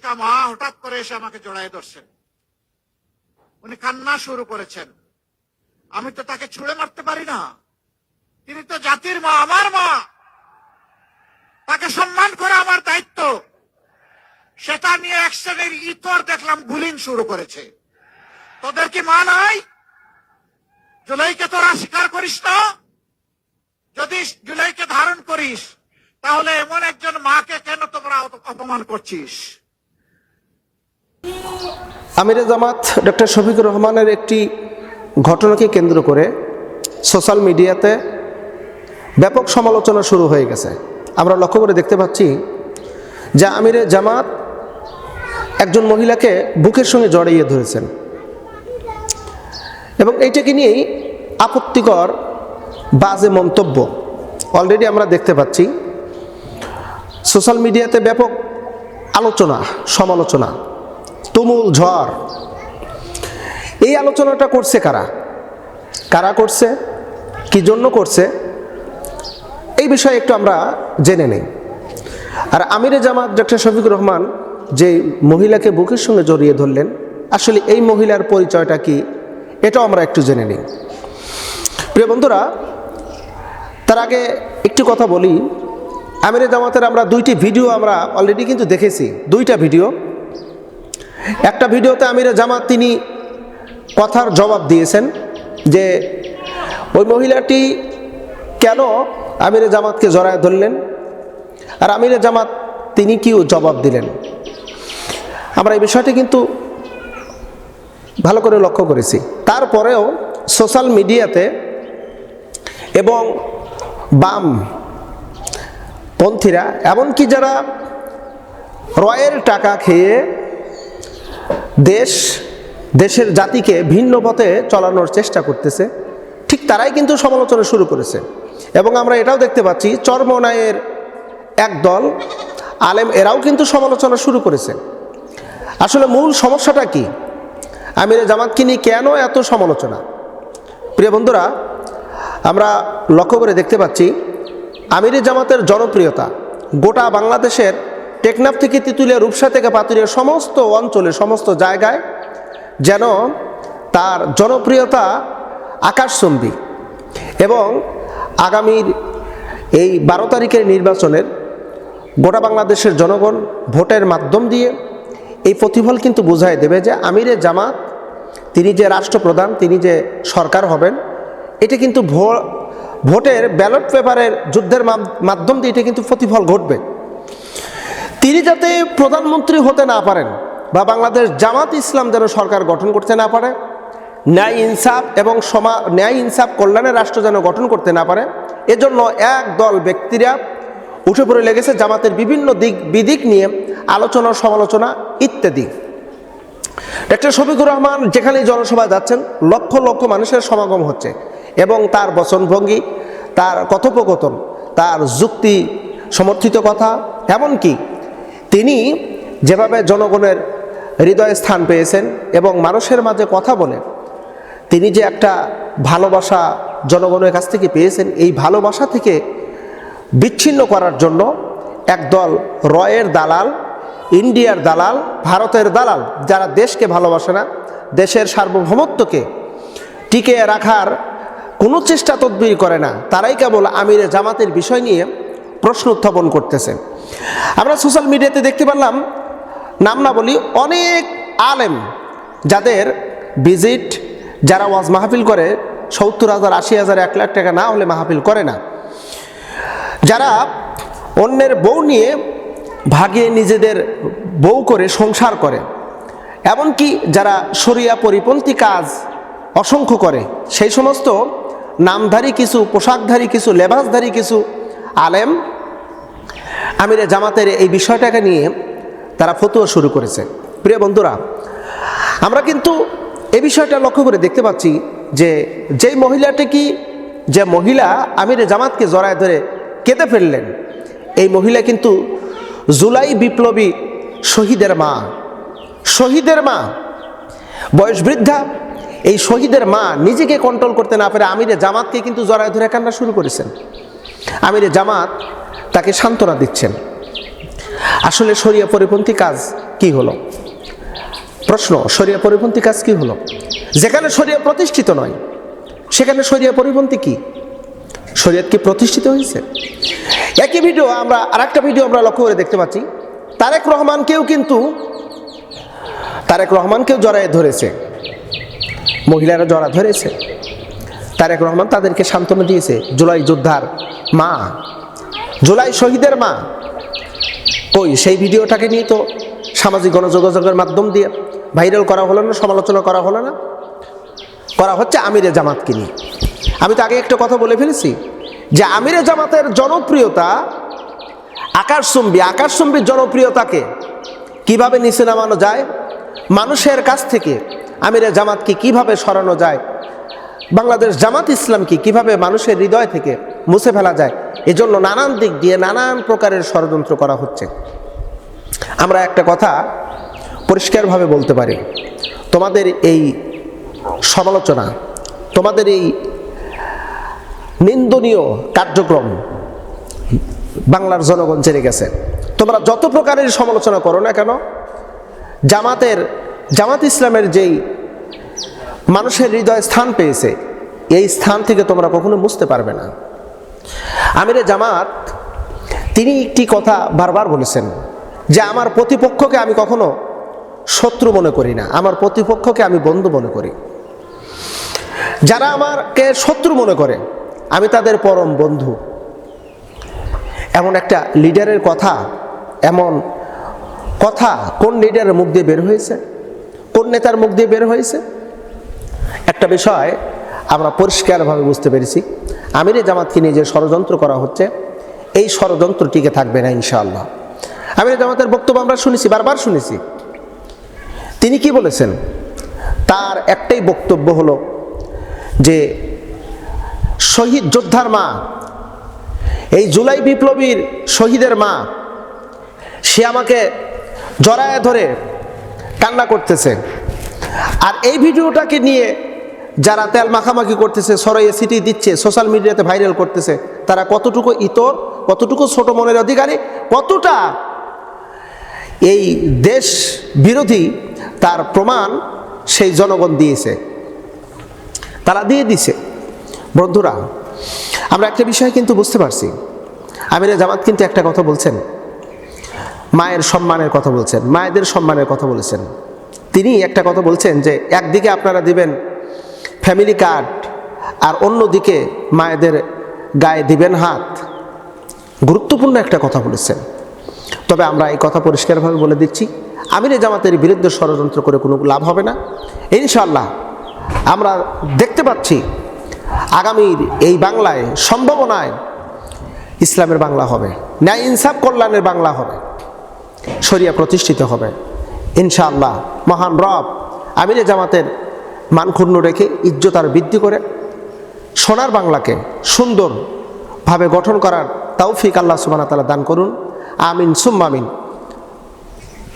বয়স্কা মা হঠাৎ করে এসে আমাকে জড়াই ধরছেন উনি কান্না শুরু করেছেন। আমি তো তাকে ছুঁড়ে মারতে পারি না। তিনি তো জাতির মা, আমার মা। তাকে সম্মান করা আমার দায়িত্ব। সেটা নিয়ে এক শ্রেণির ইতর দেখলাম গুলিং শুরু করেছে। তোদের কি মা নাই? জুলাইকে তোরা স্বীকার করিস না? যদি জুলাইকে ধারণ করিস, তাহলে এমন একজন মাকে কেন তোমরা অপ- অপমান করছিস? আমিরে জামাত ডক্টর শফিকুর রহমানের একটি ঘটনাকে কেন্দ্র করে সোশ্যাল মিডিয়াতে ব্যাপক সমালোচনা শুরু হয়ে গেছে। আমরা লক্ষ্য করে দেখতে পাচ্ছি যে আমিরে জামাত একজন মহিলাকে বুকের সঙ্গে জড়িয়ে ধরেছেন। এবং এইটাকে নিয়েই আপত্তিকর বাজে মন্তব্য অলরেডি আমরা দেখতে পাচ্ছি। সোশ্যাল মিডিয়াতে ব্যাপক আলোচনা, সমালোচনা তুমুল ঝড়। এই আলোচনাটা করছে কারা? কারা করছে? কি জন্য করছে? এই বিষয়ে একটু আমরা জেনে নেই। আর আমিরে জামাত ডক্টর শফিকুর রহমান যে মহিলাকে বুকের সঙ্গে জড়িয়ে ধরলেন, আসলে এই মহিলার পরিচয়টা কি? এটাও আমরা একটু জেনে নিই। প্রিয় বন্ধুরা, তার আগে একটি কথা বলি। আমিরে জামাতের আমরা দুইটি ভিডিও আমরা অলরেডি কিন্তু দেখেছি। দুইটা ভিডিও। একটা ভিডিওতে আমিরে জামাত তিনি কথার জবাব দিয়েছেন যে, ওই মহিলাটি কেন আমিরে জামাতকে জড়ায় ধরলেন? আর আমিরে জামাত তিনি কি জবাব দিলেন? আমরা এই বিষয়টি কিন্তু ভালো করে লক্ষ্য করেছি। তারপরেও সোশ্যাল মিডিয়াতে এবং বাম পন্থীরা, এমনকি যারা রয়ের টাকা খেয়ে দেশ, দেশের জাতিকে ভিন্ন পথে চলানোর চেষ্টা করতেছে। ঠিক তারাই কিন্তু সমালোচনা শুরু করেছে। এবং আমরা এটাও দেখতে পাচ্ছি, চর্মনায়ের এক দল, আলেম, এরাও কিন্তু সমালোচনা শুরু করেছে। আসলে মূল সমস্যাটা কি? আমিরে জামাতকে নিয়ে কেন এত সমালোচনা? প্রিয় বন্ধুরা, আমরা লক্ষ্য করে দেখতে পাচ্ছি, আমিরে জামাতের জনপ্রিয়তা গোটা বাংলাদেশের টেকনাফ থেকে তিতুলিয়া রূপসা থেকে পাতুরিয়া সমস্ত অঞ্চলে, সমস্ত জায়গায় যেন তার জনপ্রিয়তা আকাশচম্বী। এবং আগামীর এই বারো তারিখের নির্বাচনের গোটা বাংলাদেশের জনগণ ভোটের মাধ্যম দিয়ে এই প্রতিফল কিন্তু বোঝাই দেবে যে আমিরে জামাত, তিনি যে রাষ্ট্রপ্রধান, তিনি যে সরকার হবেন, এটা কিন্তু ভোটের ব্যালট পেপারের যুদ্ধের মাধ- মাধ্যম দিয়ে এটা কিন্তু প্রতিফল ঘটবে। তিনি যাতে প্রধানমন্ত্রী হতে না পারেন বা বাংলাদেশ জামাত ইসলাম যেন সরকার গঠন করতে না পারে, ন্যায় ইনসাফ এবং সমা, ন্যায় ইনসাফ কল্যাণের রাষ্ট্র যেন গঠন করতে না পারে, এজন্য এক দল ব্যক্তিরা উঠে পড়ে লেগেছে জামাতের বিভিন্ন দিক, বিদিক নিয়ে আলোচনা, সমালোচনা ইত্যাদি। ডক্টর শফিকুর রহমান যেখানেই জনসভায় যাচ্ছেন, লক্ষ লক্ষ মানুষের সমাগম হচ্ছে এবং তার বচনভঙ্গি, তার কথোপকথন, তার যুক্তি, সমর্থিত কথা, এমনকি তিনি যেভাবে জনগণের হৃদয়ে স্থান পেয়েছেন এবং মানুষের মাঝে কথা বলে, তিনি যে একটা ভালোবাসা জনগণের কাছ থেকে পেয়েছেন, এই ভালোবাসা থেকে বিচ্ছিন্ন করার জন্য একদল রয়ের দালাল, ইন্ডিয়ার দালাল, ভারতের দালাল, যারা দেশকে ভালোবাসে না, দেশের সার্বভৌমত্বকে টিকে রাখার কোনো চেষ্টা তদবির করে না, তারাই কেবল আমিরে জামাতের বিষয় নিয়ে প্রশ্ন উত্থাপন করতেছে। আমরা সোশ্যাল মিডিয়াতে দেখতে পারলাম, নাম না বলি, অনেক আলেম যাদের ভিজিট, যারা ওয়াজ মাহফিল করে, সত্তর হাজার, আশি হাজার, এক লাখ টাকা না হলে মাহফিল করে না। যারা অন্যের বউ নিয়ে ভাগে নিজেদের বউ করে সংসার করে, এমনকি যারা শরিয়া পরিপন্থী কাজ অসংখ্য করে, সেই সমস্ত নামধারী কিছু, পোশাকধারী কিছু, লেবাসধারী কিছু আলেম আমিরে জামাতের এই বিষয়টাকে নিয়ে তারা ফতুয়া শুরু করেছে। প্রিয় বন্ধুরা, আমরা কিন্তু এই বিষয়টা লক্ষ্য করে দেখতে পাচ্ছি যে যেই মহিলাটি কি, যে মহিলা আমিরে জামাতকে জড়ায় ধরে কেঁদে ফেললেন, এই মহিলা কিন্তু জুলাই বিপ্লবী শহীদের মা। শহীদের মা, বয়স বৃদ্ধা, এই শহীদের মা নিজেকে কন্ট্রোল করতে না পারে আমিরে জামাতকে কিন্তু জড়ায় ধরে কান্না শুরু করেছেন। আমিরে জামাত তাকে সান্ত্বনা দিচ্ছেন। আসলে শরিয়া পরিপন্থী কাজ কি হলো? প্রশ্ন, শরিয়া পরিপন্থী কাজ কি হলো? যেখানে শরিয়া প্রতিষ্ঠিত নয়, সেখানে শরিয়া পরিপন্থী কি? শরীয়ত কি প্রতিষ্ঠিত হয়েছে? একই ভিডিও আমরা, আরেকটা ভিডিও আমরা লক্ষ্য করে দেখতে পাচ্ছি। তারেক রহমানকেও কিন্তু, তারেক রহমানকেও জড়ায় ধরেছে। মহিলারা জড়া ধরেছে। তারেক রহমান তাদেরকে সান্ত্বনা দিয়েছে, জুলাই যোদ্ধার মা। জুলাই শহীদের মা। ওই সেই ভিডিওটাকে নিয়ে তো সামাজিক গণযোগাযোগের মাধ্যম দিয়ে ভাইরাল করা হলো না, সমালোচনা করা হলো না? করা হচ্ছে আমিরে জামাতকে নিয়ে। আমি তো আগে একটা কথা বলে ফেলেছি যে আমিরে জামাতের জনপ্রিয়তা আকাশচুম্বী, আকাশচুম্বীর জনপ্রিয়তাকে কীভাবে নিচে নামানো যায়, মানুষের কাছ থেকে আমিরে জামাতকে কীভাবে সরানো যায় বাংলাদেশ জামাত ইসলামকে কীভাবে মানুষের হৃদয় থেকে মুছে ফেলা যায়? এজন্য নানান দিক দিয়ে নানান প্রকারের ষড়যন্ত্র করা হচ্ছে। আমরা একটা কথা পরিষ্কারভাবে বলতে পারি। তোমাদের এই সমালোচনা, তোমাদের এই নিন্দনীয় কার্যক্রম বাংলার জনগণ জেনে গেছে। তোমরা যত প্রকারের সমালোচনা করো না কেন, জামাতের, জামাত ইসলামের যেই মানুষের হৃদয় স্থান পেয়েছে। এই স্থান থেকে তোমরা কখনো বুঝতে পারবে না। আমিরে জামাত, তিনি একটি কথা বারবার বলেছেন যে, আমার প্রতিপক্ষকে আমি কখনো শত্রু মনে করি না। আমার প্রতিপক্ষকে আমি বন্ধু মনে করি। যারা আমাকে শত্রু মনে করে, আমি তাদের পরম বন্ধু। এমন একটা লিডারের কথা, এমন কথা কোন লিডারের মুখ দিয়ে বের হয়েছে? কোন নেতার মুখ দিয়ে বের হয়েছে? একটা বিষয় আমরা পরিষ্কারভাবে বুঝতে পেরেছি। আমিরে জামাতকে নিয়ে যে ষড়যন্ত্র করা হচ্ছে, এই ষড়যন্ত্র টিকে থাকবে না ইনশাআল্লাহ। আমিরে জামাতের বক্তব্য আমরা শুনেছি, বারবার শুনেছি। তিনি কি বলেছেন? তার একটাই বক্তব্য হলো যে, শহীদ যোদ্ধার মা, এই জুলাই বিপ্লবীর শহীদের মা, সে আমাকে জড়ায় ধরে কান্না করতেছে। আর এই ভিডিওটাকে নিয়ে যারা তেল মাখামাখি করতেছে সরাইয়ে সিটি দিচ্ছে সোশ্যাল মিডিয়াতে ভাইরাল করতেছে, তারা কতটুকু ইতর, কতটুকু ছোট মনের অধিকারী, কতটা এই দেশ বিরোধী, তার প্রমাণ সেই জনগণ দিয়েছে। তারা দিয়ে দিছে। বন্ধুরা, আমরা একটা বিষয় কিন্তু বুঝতে পারছি। আমিরা জামাত কিন্তু একটা কথা বলছেন। মায়ের সম্মানের কথা বলছেন। মায়েদের সম্মানের কথা বলেছেন। তিনি একটা কথা বলছেন যে, একদিকে আপনারা দিবেন ফ্যামিলি কার্ড আর অন্যদিকে মায়েদের গায়ে দিবেন হাত। গুরুত্বপূর্ণ একটা কথা বলেছেন। তবে আমরা এই কথা পরিষ্কারভাবে বলে দিচ্ছি আমিরে জামাতের বিরুদ্ধে ষড়যন্ত্র করে কোনো লাভ হবে না। ইনশাল্লাহ আমরা দেখতে পাচ্ছি আগামীর এই বাংলায় সম্ভাবনায় ইসলামের বাংলা হবে, ন্যায় ইনসাফ কল্যাণের বাংলা হবে, শরিয়া প্রতিষ্ঠিত হবে। ইনশাআল্লাহ মহান রব আমিরে জামাতের মানক্ষুণ্ণ রেখে ইজ্জত আর বৃদ্ধি করে। সোনার বাংলাকে সুন্দরভাবে গঠন করার তৌফিক আল্লাহ সুবানা তালা দান করুন। আমিন সুম্মামিন